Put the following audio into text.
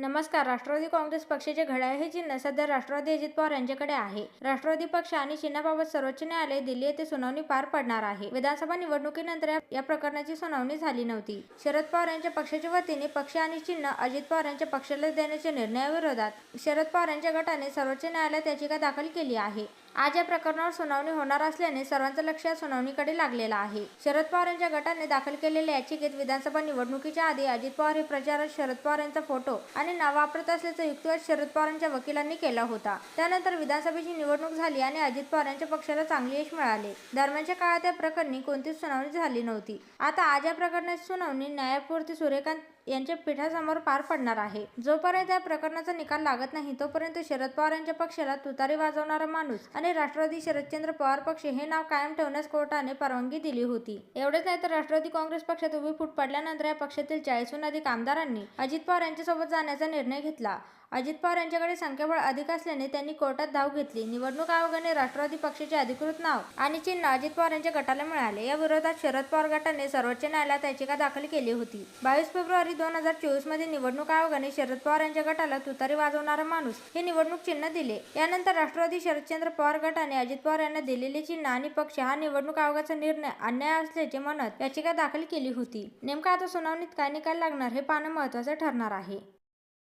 नमस्कार राष्ट्रवादी काँग्रेस पक्षाचे घड्याळ हे चिन्ह सध्या राष्ट्रवादी अजित पवार यांच्याकडे आहे. राष्ट्रवादी पक्ष आणि चिन्हाबाबत सर्वोच्च न्यायालय दिल्ली येथे सुनावणी पार पडणार आहे. विधानसभा निवडणुकीनंतर या- या प्रकरणाची सुनावणी झाली नव्हती. शरद पवार यांच्या पक्षाच्या वतीने पक्ष आणि चिन्ह अजित पवार यांच्या पक्षाला देण्याच्या निर्णयाविरोधात शरद पवार यांच्या गटाने सर्वोच्च न्यायालयात याचिका दाखल केली आहे. आज या प्रकरणावर सुनावणी होणार असल्याने सर्वांचं लक्ष या सुनावणीकडे लागलेलं आहे. शरद पवार यांच्या गटाने दाखल केलेल्या याचिकेत विधानसभा निवडणुकीच्या आधी अजित पवार हे प्रचारात शरद पवार यांचा फोटो आणि नाव वापरत असल्याचा युक्तिवाद शरद पवारांच्या वकिलांनी केला होता. त्यानंतर विधानसभेची निवडणूक झाली आणि अजित पवार यांच्या पक्षाला चांगले यश मिळाले. दरम्यानच्या काळात या प्रकरणी कोणतीच सुनावणी झाली नव्हती. आता आज या प्रकरणाची सुनावणी न्यायपूर्ती सूर्यकांत यांच्या पीठासमोर पार पडणार आहे. जोपर्यंत या प्रकरणाचा निकाल लागत नाही तोपर्यंत शरद पवार यांच्या पक्षाला तुतारी वाजवणारा माणूस आणि राष्ट्रवादी शरदचंद्र पवार पक्ष हे नाव कायम ठेवण्यास कोर्टाने परवानगी दिली होती. एवढेच नाही तर राष्ट्रवादी काँग्रेस पक्षात उभी फूट पडल्यानंतर या पक्षातील चाळीसहून अधिक आमदारांनी अजित पवार यांच्यासोबत जाण्याचा निर्णय घेतला. अजित पवार यांच्याकडे संख्याबळ अधिक असल्याने त्यांनी कोर्टात धाव घेतली. निवडणूक आयोगाने राष्ट्रवादी पक्षाचे अधिकृत नाव आणि चिन्ह अजित पवार यांच्या गटाला मिळाले. या विरोधात शरद पवार गटाने सर्वोच्च न्यायालयात याचिका दाखल केली होती. बावीस फेब्रुवारी दोन हजार चोवीसमध्ये निवडणूक आयोगाने शरद पवार यांच्या गटाला तुतारी वाजवणारा माणूस हे निवडणूक चिन्ह दिले. यानंतर राष्ट्रवादी शरदचंद्र पवार गटाने अजित पवार यांना दिलेले चिन्ह आणि पक्ष हा निवडणूक आयोगाचा निर्णय अन्याय असल्याचे म्हणत याचिका दाखल केली होती. नेमका आता सुनावणीत काय निकाल लागणार हे पाहणं महत्वाचं ठरणार आहे.